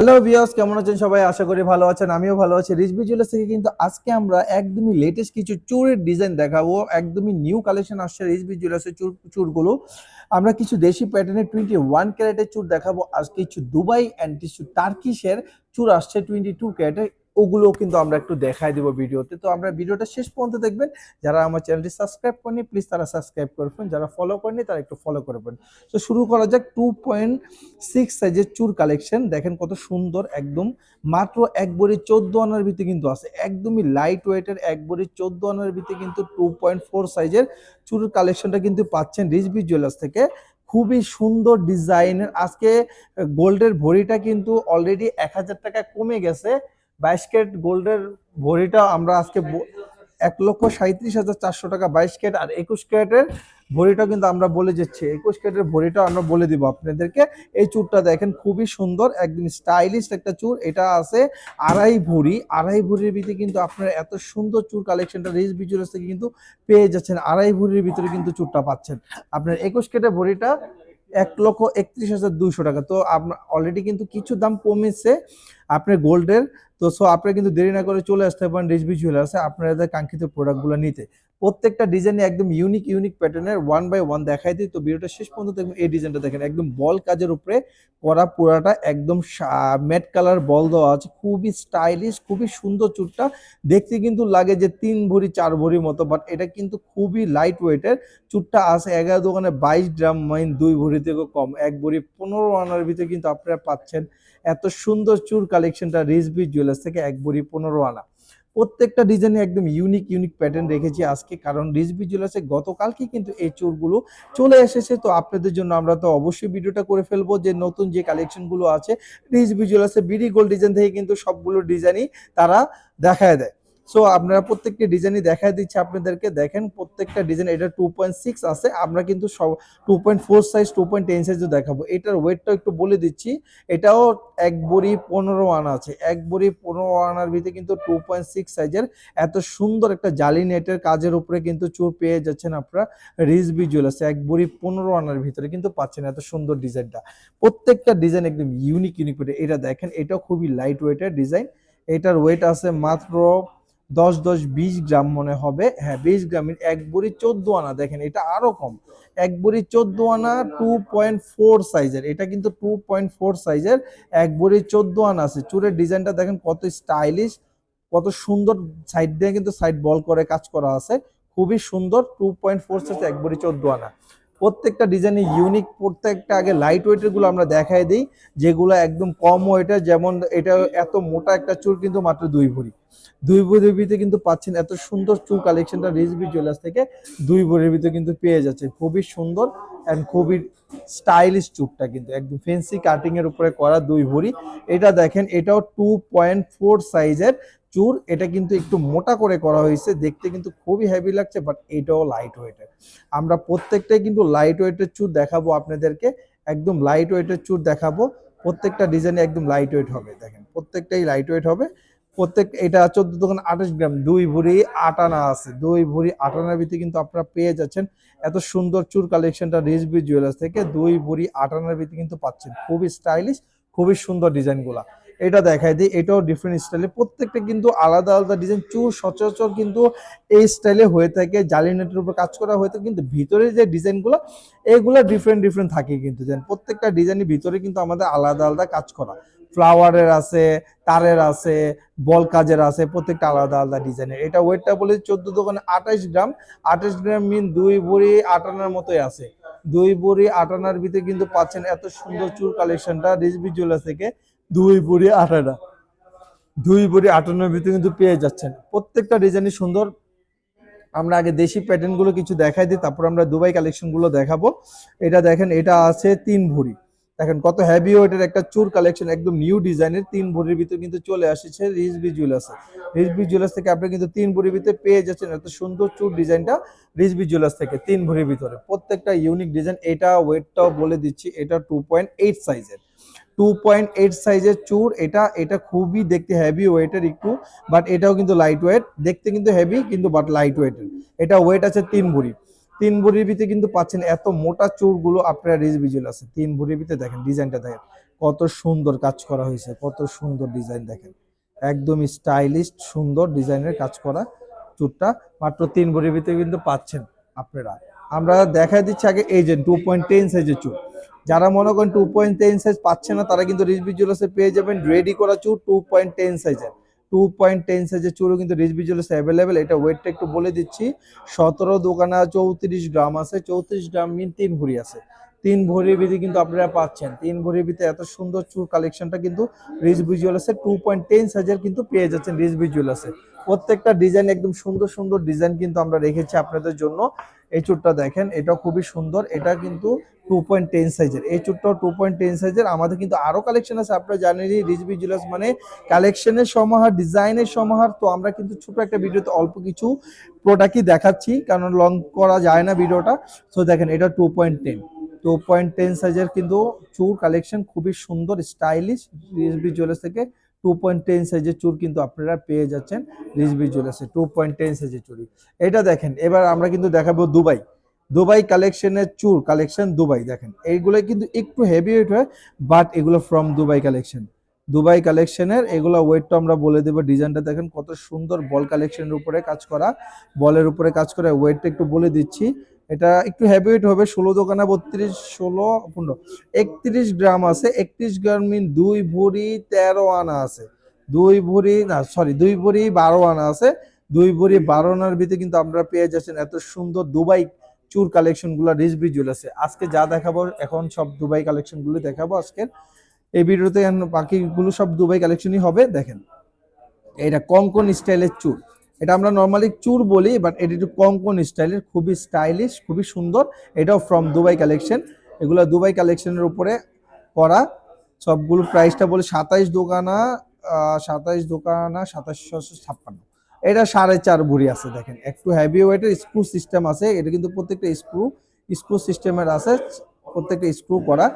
Hello বিয়াস কেমন আছেন সবাই? আশা করি ভালো আছেন, আমিও ভালো আছি। রিজবি জুয়েলার্স থেকে কিন্তু আজকে আমরা একদমই লেটেস্ট কিছু চুরের ডিজাইন দেখাবো, একদমই নিউ কালেকশন আসছে রিজবি জুয়েলার্সের চুর চুরগুলো। আমরা কিছু দেশি প্যাটার্নের টোয়েন্টি ওয়ান ক্যারেটের চুর দেখাবো আজকে কিছু দুবাই অ্যান্ড কিছু টার্কিশের চুর আসছে টোয়েন্টি টু ক্যারেটের ওগুলো কিন্তু আমরা একটু দেখাই দেবো ভিডিওতে। তো আমরা ভিডিওটা শেষ পর্যন্ত দেখবেন। যারা আমার চ্যানেলটি সাবস্ক্রাইব করেনি প্লিজ তারা সাবস্ক্রাইব করবেন যারা ফলো করেনি তারা একটু ফলো করবেন তো শুরু করা যাক টু পয়েন্ট সিক্স সাইজের চুর কালেকশন দেখেন কত সুন্দর, একদম মাত্র এক বড়ি চোদ্দ আনার ভিতরে কিন্তু আছে। একদমই লাইট ওয়েটের এক বড়ি চোদ্দ আনার ভিতরে কিন্তু টু পয়েন্ট ফোর সাইজের চুর কালেকশনটা কিন্তু পাচ্ছেন রিজবি জুয়েলার্স থেকে। খুবই সুন্দর ডিজাইনের আজকে গোল্ডের ভরিটা কিন্তু অলরেডি এক হাজার টাকা কমে গেছে। বাইশ ক্যারেট গোল্ডের ভরিটা আমরা আজকে এক লক্ষ সাঁত্রিশ হাজার চারশো টাকা বাইশ ক্যারেট আর একুশ ক্যারেটের ভরিটা কিন্তু আমরা বলে যাচ্ছি। একুশ ক্যারেটের ভরিটা আমরা বলে দিব আপনাদেরকে। এই চুরটা দেখেন খুবই সুন্দর, একদম স্টাইলিশ একটা চুর। এটা আছে আড়াই ভরি। আড়াই ভরির ভিতরে কিন্তু আপনারা এত সুন্দর চুর কালেকশনটা রিচ বিজুয়ার্স থেকে কিন্তু পেয়ে যাচ্ছেন। আড়াই ভরির ভিতরে কিন্তু চুরটা পাচ্ছেন। আপনার একুশ ক্যারেটের ভরিটা এক লক্ষ একত্রিশ হাজার দুইশো টাকা। তো আপনার অলরেডি কিন্তু কিছু দাম কমেছে। আপনার গোল্ডের তো সো আপনারা কিন্তু দেরি না করে চলে আসতে পারেন রিচবি জুয়েলার্সে আপনাদের কাঙ্ক্ষিত প্রোডাক্টগুলো নিতে। প্রত্যেকটা ডিজাইনে একদম ইউনিক ইউনিক প্যাটার্নের ওয়ান বাই ওয়ান দেখাই দিই। তো ভিডিওটা শেষ পর্যন্ত দেখবেন এই ডিজাইনটা দেখেন, একদম বল কাজের উপরে করা পুরাটা একদম ম্যাট কালার বল দেওয়া আছে। খুবই স্টাইলিশ খুবই সুন্দর চুটটা। দেখতে কিন্তু লাগে যে তিন ভরি, চার ভরির মতো বাট এটা কিন্তু খুবই লাইট ওয়েটের চুটটা আছে। এগারো দোকানে বাইশ গ্রাম মাইন দুই ভরি থেকেও কম, এক ভরি পনেরো আনার ভিতরে কিন্তু আপনারা পাচ্ছেন। এত সুন্দর চুর কালেকশনটা রিজবি জুয়েলার্স থেকে এক বড়ি পনেরো আনা। প্রত্যেকটা ডিজাইনে একদম ইউনিক ইউনিক প্যাটার্ন রেখেছি আজকে, কারণ রিজবি জুয়েলার্সে গতকালকে কিন্তু এই চোরগুলো চলে এসেছে। তো আপনাদের জন্য আমরা তো অবশ্যই ভিডিওটা করে ফেলব যে নতুন যে কালেকশনগুলো আছে রিজবি জুয়েলার্সে বিডি গোল্ড ডিজাইন থেকে কিন্তু সবগুলো ডিজাইনই তারা দেখায় দেয়। সো আপনারা প্রত্যেকটা ডিজাইনই দেখায় দিচ্ছে আপনাদেরকে। দেখেন, প্রত্যেকটা ডিজাইন এটা টু পয়েন্ট সিক্স আছে। আমরা কিন্তু সব two point four size two point ten সাইজও দেখাবো। এটার ওয়েটটা একটু বলে দিচ্ছি। এটাও এক বড়ি পনেরো আনা আছে। এক বড়ি পনেরো আনার ভিতরে কিন্তু টু পয়েন্ট সিক্স সাইজের এত সুন্দর একটা জালি নেটের কাজের উপরে কিন্তু চোর পেয়ে যাচ্ছেন আপনারা রিজবি জুয়েলার্স এক বড়ি পনেরো আনার ভিতরে কিন্তু পাচ্ছেন এত সুন্দর ডিজাইনটা প্রত্যেকটা ডিজাইন একদম ইউনিক ইউনিক এটা দেখেন, এটাও খুবই লাইট ওয়েটের ডিজাইন এটার ওয়েট আছে মাত্র দশ দশ বিশ গ্রাম মনে হবে। হ্যাঁ বিশ গ্রামের এক বড়ি চোদ্দ আনা, দেখেন এটা আরও কম। এক বড়ি চোদ্দ আনা টু পয়েন্ট ফোর সাইজের এটা কিন্তু টু পয়েন্ট ফোর সাইজের এক বড়ি চোদ্দ আনা আছে। চুরের ডিজাইনটা দেখেন কত স্টাইলিশ কত সুন্দর সাইড দিয়ে কিন্তু সাইড বল করে কাজ করা আছে। খুবই সুন্দর টু পয়েন্ট ফোর সাইজ এক বড়ি চোদ্দ আনা। প্রত্যেকটা ডিজাইনে ইউনিক প্রত্যেকটা আগে লাইট ওয়েটেরগুলো আমরা দেখাই দিই, যেগুলো একদম কম ওয়েটের যেমন এটা এত মোটা একটা চুল কিন্তু মাত্র দুই ভরি। দুই ভরির ভিতরে কিন্তু পাচ্ছেন এত সুন্দর চুল কালেকশনটা রিজবি জুয়েলার্স থেকে দুই ভরির ভিতরে কিন্তু পেয়ে যাচ্ছে। খুবই সুন্দর অ্যান্ড খুবই স্টাইলিশ চুরটা কিন্তু, একদম ফেন্সি কাটিং এর উপরে করা দুই ভরি। এটা দেখেন, এটাও টু পয়েন্ট ফোর সাইজের চুর এটা কিন্তু একটু মোটা করে করা হয়েছে, দেখতে কিন্তু খুবই হেভি লাগছে বাট এটাও লাইট ওয়েটের আমরা প্রত্যেকটাই কিন্তু লাইট ওয়েটের চুর দেখাবো আপনাদেরকে, একদম লাইট ওয়েটের চুর দেখাবো, প্রত্যেকটা ডিজাইনে একদম লাইট ওয়েট হবে, দেখেন, প্রত্যেকটাই লাইট ওয়েট হবে, প্রত্যেক, এটা চোদ্দ দোকান আঠাশ গ্রাম, দুই ভরি আটানা আছে, দুই ভরি আটানার ভিতরে কিন্তু আপনারা পেয়ে যাচ্ছেন, এত সুন্দর চুর কালেকশনটা রিজবি জুয়েলার্স থেকে, দুই ভরি আটানার ভিতরে কিন্তু পাচ্ছেন, খুবই স্টাইলিশ খুবই সুন্দর ডিজাইনগুলা এটা দেখাই দিই, এটাও ডিফারেন্ট স্টাইলে প্রত্যেকটা কিন্তু আলাদা আলাদা ডিজাইন চুর সচরাচর কিন্তু এই স্টাইলে হয়ে থাকে জালি নেটের উপর কাজ করা হয়ে থাকে, কিন্তু ভিতরে যে ডিজাইনগুলো এগুলো ডিফারেন্ট ডিফারেন্ট থাকে কিন্তু। দেন প্রত্যেকটা ডিজাইনের ভিতরে কিন্তু আমাদের আলাদা আলাদা কাজ করা। ফ্লাওয়ারের আছে, তারের আছে, বল কাজের আছে, প্রত্যেকটা আলাদা আলাদা ডিজাইনের এটা ওয়েটটা বলে চোদ্দ দোকানে আঠাশ গ্রাম। আঠাশ গ্রাম মিন দুই ভরি আটানার মতোই আছে। দুই ভরি আটানার ভিতরে কিন্তু পাচ্ছেন এত সুন্দর চুল কালেকশনটা রিজবি জুয়েলার্স থেকে। দুই ভরি আটানা দুই ভরি আটানার ভিতরে কিন্তু পেয়ে যাচ্ছেন। প্রত্যেকটা ডিজাইনই সুন্দর। আমরা আগে দেশি প্যাটার্নগুলো কিছু দেখাই দিই, তারপর আমরা দুবাই কালেকশনগুলো দেখাবো। এটা দেখেন, এটা আছে তিন ভরি দেখেন কত হেভি ওয়েটের একটা চুর কালেকশন একদম নিউ ডিজাইনের তিন ভরির ভিতরে কিন্তু চলে আসছে রিজবি জুয়েলার্সে রিজবি জুয়েলার্স থেকে আপনি কিন্তু তিন ভরির ভিতরে পেয়ে যাচ্ছেন এত সুন্দর চুর ডিজাইনটা রিজবি জুয়েলার্স থেকে, তিন ভরির ভিতরে। প্রত্যেকটা ইউনিক ডিজাইন এটা ওয়েটটাও বলে দিচ্ছি, এটা টু পয়েন্ট এইট সাইজের টু পয়েন্ট এইট সাইজের চুর, এটা এটা খুবই দেখতে হেভি ওয়েটের একটু বাট এটাও কিন্তু লাইট ওয়েট দেখতে কিন্তু হেভি কিন্তু বাট লাইট ওয়েটের এটা ওয়েট আছে তিন ভরি তিন ভরির ভিতরে কিন্তু পাচ্ছেন এত মোটা চুরগুলো, আপনারা রিজ ভিজুয়াল আছে। তিন ভরির ভিতরে দেখেন, ডিজাইনটা দেখেন, কত সুন্দর কাজ করা হয়েছে, কত সুন্দর ডিজাইন দেখেন। একদম স্টাইলিশ, সুন্দর ডিজাইনের কাজ করা চুরটা, মাত্র তিন ভরির ভিতরে কিন্তু পাচ্ছেন আপনারা। আমরা দেখাই দিচ্ছি আগে, এই যে টু পয়েন্ট টেন সাইজের চুর। যারা মনে করেন টু পয়েন্ট টেন সাইজ পাচ্ছে না, তারা কিন্তু রিজবি জুয়েলার্সে পেয়ে যাবেন। রেডি করা চুর টু পয়েন্ট টেন সাইজের টু পয়েন্ট টেন সাইজের চুরও কিন্তু রিজবি জুয়েলার্সে অ্যাভেলেবেল এটা ওয়েটটা একটু বলে দিচ্ছি। সতেরো দোকানে চৌত্রিশ গ্রাম আছে। চৌত্রিশ গ্রাম মিন তিন ভরি আছে। তিন ভরির ভিতরে কিন্তু আপনারা পাচ্ছেন। তিন ভরির ভিতরে এত সুন্দর চুর কালেকশনটা কিন্তু রিজবি জুয়েলার্সে টু পয়েন্ট টেন সাইজের কিন্তু পেয়ে যাচ্ছেন রিজবি জুয়েলার্সে প্রত্যেকটা ডিজাইন একদম সুন্দর সুন্দর ডিজাইন কিন্তু আমরা রেখেছি আপনাদের জন্য। এই চুরটা দেখেন এটা খুবই সুন্দর, এটা কিন্তু টু পয়েন্ট টেন সাইজের এই চুরটাও টু পয়েন্ট টেন সাইজের আমাদের কিন্তু আরও কালেকশন আছে, আপনারা জানেনই রিজবি জুয়েলার্স মানে কালেকশনের সমাহার ডিজাইনের সমাহার, তো আমরা কিন্তু ছোট একটা ভিডিওতে অল্প কিছু প্রোডাক্টই দেখাচ্ছি, কারণ লং করা যায় না ভিডিওটা। তো দেখেন, এটা two point ten two point ten সাইজের কিন্তু চুর কালেকশন খুবই সুন্দর স্টাইলিশ রিজবি জুয়েলার্স থেকে টু পয়েন্ট টেন সাইজের চুর কিন্তু আপনারা পেয়ে যাচ্ছেন রিজবি জুয়েলার্সে টু পয়েন্ট টেন সাইজের চুরি এটা দেখেন, এবার আমরা কিন্তু দেখাবো দুবাই। দুবাই কালেকশনের চুর কালেকশন দুবাই, দেখেন। এইগুলো কিন্তু একটু হেভি ওয়েট হয় বাট এগুলো ফ্রম দুবাই কালেকশন দুবাই কালেকশনের এগুলো ওয়েটটা আমরা বলে দেবো, ডিজাইনটা দেখেন কত সুন্দর বল কালেকশনের উপরে কাজ করা। বলের উপরে কাজ করা ওয়েটটা একটু বলে দিচ্ছি। এটা একটু ওয়েট হবে, ষোলো দোকানে বত্রিশ, ষোলো, পনেরো। একত্রিশ গ্রাম আছে, একত্রিশ গ্রাম দুই ভরি তেরো আনা আছে। দুই ভরি, না সরি দুই ভরি বারো আনা আছে। দুই ভরি বারো আনার ভিতরে কিন্তু আমরা পেয়ে যাচ্ছেন এত সুন্দর দুবাই চুর কালেকশনগুলো রিজবি জুয়েলার্সে আজকে যা দেখাবো, এখন সব দুবাই কালেকশনগুলো দেখাবো আজকের। এই ভিডিওতে বাকিগুলো সব দুবাই কালেকশনই হবে, দেখেন। এটা কঙ্কন স্টাইলের চুর। এটা আমরা নর্মালি চুর বলি বাট এটা একটু কঙ্কন স্টাইলের খুবই স্টাইলিশ খুবই সুন্দর। এটাও ফ্রম দুবাই কালেকশন এগুলো দুবাই কালেকশনের উপরে করা। সবগুলো প্রাইসটা বলি সাতাইশ দোকানা সাতাইশ দোকানা সাতাশশো ছাপ্পান্ন। এটা সাড়ে চার ভরি আছে, দেখেন। একটু হেভি ওয়েটের স্ক্রু সিস্টেম আছে। এটা কিন্তু প্রত্যেকটা স্ক্রু স্ক্রু সিস্টেমের আছে। প্রত্যেকটা স্ক্রু করা।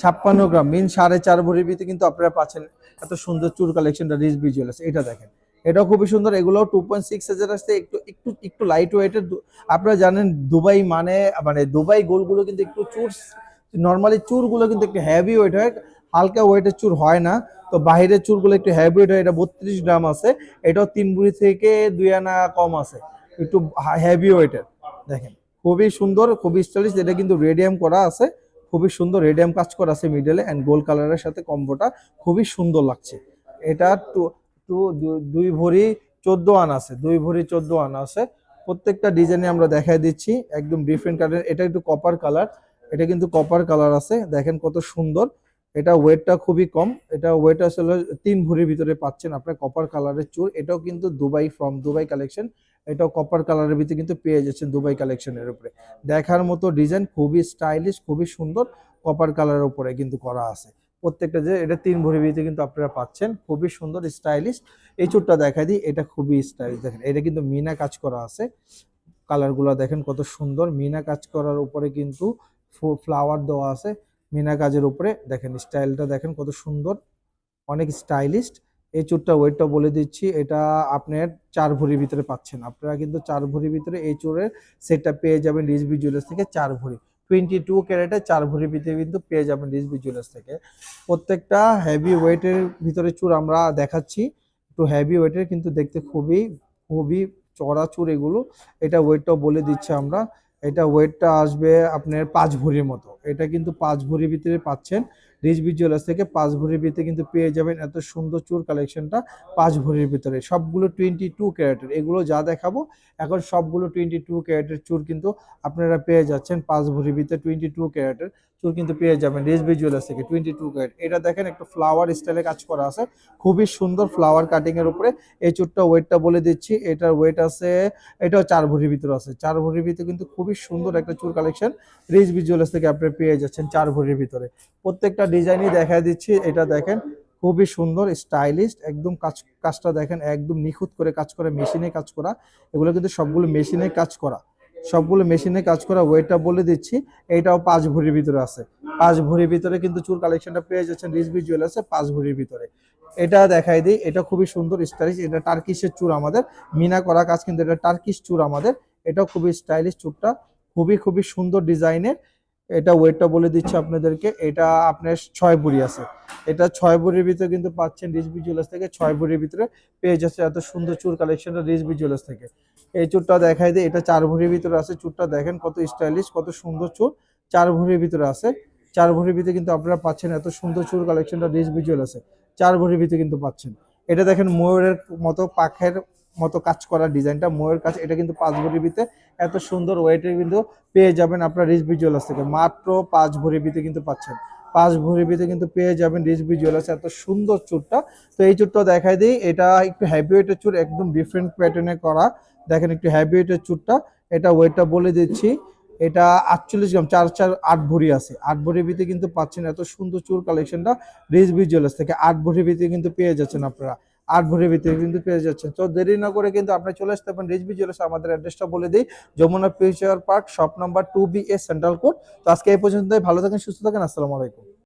ছাপ্পান্ন গ্রাম মিন সাড়ে চার ভরির ভিতরে কিন্তু আপনারা পাচ্ছেন। এত সুন্দর চুর কালেকশনটা রিচ ভিজুয়াল আছে। এটা দেখেন। এটাও খুবই সুন্দর। এগুলো টু পয়েন্ট সিক্স হাজার আসছে একটু একটু একটু লাইট ওয়েটের আপনারা জানেন দুবাই মানে মানে দুবাই গোলগুলো কিন্তু একটু চুর নর্মালি চুরগুলো কিন্তু একটু হেভি ওয়েট হয়, হালকা ওয়েটের চুর হয় না। তো বাইরের চুরগুলো একটু হেভি ওয়েট হয়, এটা বত্রিশ গ্রাম আছে। এটাও তিন বুড়ি থেকে দুই আনা কম আছে, একটু হেভি ওয়েটের দেখেন, খুবই সুন্দর, খুবই স্টাইলিশ এটা কিন্তু রেডিয়াম করা আছে। খুবই সুন্দর রেডিয়াম কাজ করা আছে মিডলে অ্যান্ড গোল্ড কালারের সাথে কম্বোটা খুবই সুন্দর লাগছে। এটা টু দুই ভরি চোদ্দ আন আছে, দুই ভরি চোদ্দ আন আছে। প্রত্যেকটা ডিজাইনে আমরা দেখাই দিচ্ছি, একদম ডিফারেন্ট কালার এটা একটু কপার কালার এটা কিন্তু কপার কালার আছে। দেখেন কত সুন্দর। এটা ওয়েটটা খুবই কম। এটা ওয়েট আসলে তিন ভরির ভিতরে পাচ্ছেন আপনার কপার কালারের চুর এটাও কিন্তু দুবাই ফ্রম দুবাই কালেকশন এটাও কপার কালারের ভিতরে কিন্তু পেয়ে যাচ্ছেন দুবাই কালেকশনের উপরে। দেখার মতো ডিজাইন খুবই স্টাইলিশ খুবই সুন্দর কপার কালারের উপরে কিন্তু করা আছে। প্রত্যেকটা যে এটা তিন ভরির ভিতরে কিন্তু আপনারা পাচ্ছেন। খুবই সুন্দর স্টাইলিশ এই চুরটা দেখা দিই, এটা খুবই স্টাইলিশ দেখেন। এটা কিন্তু মিনা কাজ করা আছে। কালারগুলো দেখেন কত সুন্দর। মিনা কাজ করার উপরে কিন্তু ফ্লাওয়ার দেওয়া আছে। মিনা কাজের উপরে দেখেন স্টাইলটা দেখেন কত সুন্দর। অনেক স্টাইলিশ এই চুরটা ওয়েটটা বলে দিচ্ছি, এটা আপনার চার ভরির ভিতরে পাচ্ছেন। আপনারা কিন্তু চার ভরির ভিতরে এই চোরের সেটটা পেয়ে যাবেন রিজবি জুয়েলার্স থেকে চার ভরি। টোয়েন্টি টু ক্যারেটে চার ভরির ভিতরে কিন্তু পেয়ে যাবেন রিসবি জুয়েলার্স থেকে। প্রত্যেকটা হেভি ওয়েটের ভিতরে চুর আমরা দেখাচ্ছি। একটু হেভি ওয়েটের কিন্তু দেখতে খুবই খুবই চড়া চুর এগুলো। এটা ওয়েটটাও বলে দিচ্ছে আমরা। এটা ওয়েটটা আসবে আপনার পাঁচ ভরির মতো। এটা কিন্তু পাঁচ ভরির ভিতরে পাচ্ছেন। রিচ জুয়েলার্স থেকে পাঁচ ভরির ভিতরে কিন্তু পেয়ে যাবেন এত সুন্দর চুর কালেকশনটা পাঁচ ভরির ভিতরে। সবগুলো টোয়েন্টি টু ক্যারেটের, এগুলো যা দেখাবো, এখন সবগুলো টোয়েন্টি টু ক্যারেটের চুর কিন্তু আপনারা পেয়ে যাচ্ছেন পাঁচ ভরির ভিতরে টোয়েন্টি টু ক্যারেটের। চুর কিন্তু পেয়ে যাবেন রেসবি জুয়েলার্স থেকে টোয়েন্টি টু ক্যারেট এটা দেখেন, একটু ফ্লাওয়ার স্টাইলে কাজ করা আছে। খুবই সুন্দর ফ্লাওয়ার কাটিং এর উপরে। এই চুরটা ওয়েটটা বলে দিচ্ছি। এটার ওয়েট আছে, এটাও চার ভরির ভিতরে আছে। চার ভরির ভিতরে কিন্তু খুবই সুন্দর একটা চুর কালেকশন রেসবি জুয়েলার্স থেকে আপনি পেয়ে যাচ্ছেন চার ভরির ভিতরে। প্রত্যেকটা ডিজাইনই দেখা দিচ্ছি। এটা দেখেন, খুবই সুন্দর স্টাইলিশ একদম কাজ, কাজটা দেখেন, একদম নিখুঁত করে কাজ করে মেশিনে কাজ করা। এগুলো কিন্তু সবগুলো মেশিনে কাজ করা। সবগুলো মেশিনে কাজ করা ওয়েটটা বলে দিচ্ছি। এইটাও পাঁচ ভরির ভিতরে আছে। পাঁচ ভরির ভিতরে কিন্তু চুর কালেকশনটা পেয়ে যাচ্ছেন রিজবি জুয়েলার্সে পাঁচ ভরির ভিতরে। এটা দেখাই দিই, এটা খুবই সুন্দর স্টাইলিশ এটা টার্কিশের চুর আমাদের। মিনা করা কাজ কিন্তু এটা টার্কিশ চুর আমাদের। এটাও খুবই স্টাইলিশ চুরটা খুবই খুবই সুন্দর ডিজাইনের এটা ওয়েটটা বলে দিচ্ছি আপনাদেরকে, এটা আপনার ছয় ভরি আছে। এটা ছয় ভরির ভিতরে কিন্তু পাচ্ছেন রিজবি জুয়েলার্স থেকে ছয় ভরির ভিতরে পেয়ে যাচ্ছে এত সুন্দর চুর কালেকশনটা রিজবি জুয়েলার্স থেকে। এই চুরটা দেখাই দিই এটা চার ভরির ভিতরে আছে, চুরটা দেখেন কত স্টাইলিশ কত সুন্দর চুর। চার ভরির ভিতরে আছে। চার ভরির ভিতরে কিন্তু আপনারা পাচ্ছেন এত সুন্দর চুর কালেকশনটা রিজবি আছে। চার ভরির ভিতরে কিন্তু পাচ্ছেন। এটা দেখেন ময়ূরের মতো পাখের মতো কাজ করা ডিজাইনটা, ময়ূর কাজ, এটা কিন্তু পাঁচ ভরির ভিতরে এত সুন্দর ওয়েটের কিন্তু পেয়ে যাবেন আপনার রিজবি জুয়েলার্স থেকে মাত্র পাঁচ ভরির ভিতরে কিন্তু পাচ্ছেন। পাঁচ ভরির ভিতরে কিন্তু পেয়ে যাবেন রিজবি জুয়েলার্স এত সুন্দর চুরটা। তো এই চুরটা দেখাই দিই, এটা একটু হ্যাভি ওয়েটের চুর, একদম ডিফারেন্ট প্যাটার্নে করা। দেখেন একটু হ্যাভি ওয়েটের চুরটা এটা ওয়েটটা বলে দিচ্ছি, এটা আটচল্লিশ গ্রাম, চার চার, আট ভরি আছে। আট ভরির ভিতরে কিন্তু পাচ্ছেন এত সুন্দর চুর কালেকশনটা রিজবি জুয়েলার্স থেকে। আট ভরির ভিতরে কিন্তু পেয়ে যাচ্ছেন আপনারা। আট ভরির ভিতরে কিন্তু পেয়ে যাচ্ছেন। তো দেরি না করে কিন্তু আপনি চলে আসতে পারেন রিজবি জুয়েলার্স আমাদের অ্যাড্রেসটা বলে দিই, Jamuna future park, shop number two B A, central court. তো আজকে এই পর্যন্তই, ভালো থাকেন, সুস্থ থাকেন, আসসালামু আলাইকুম।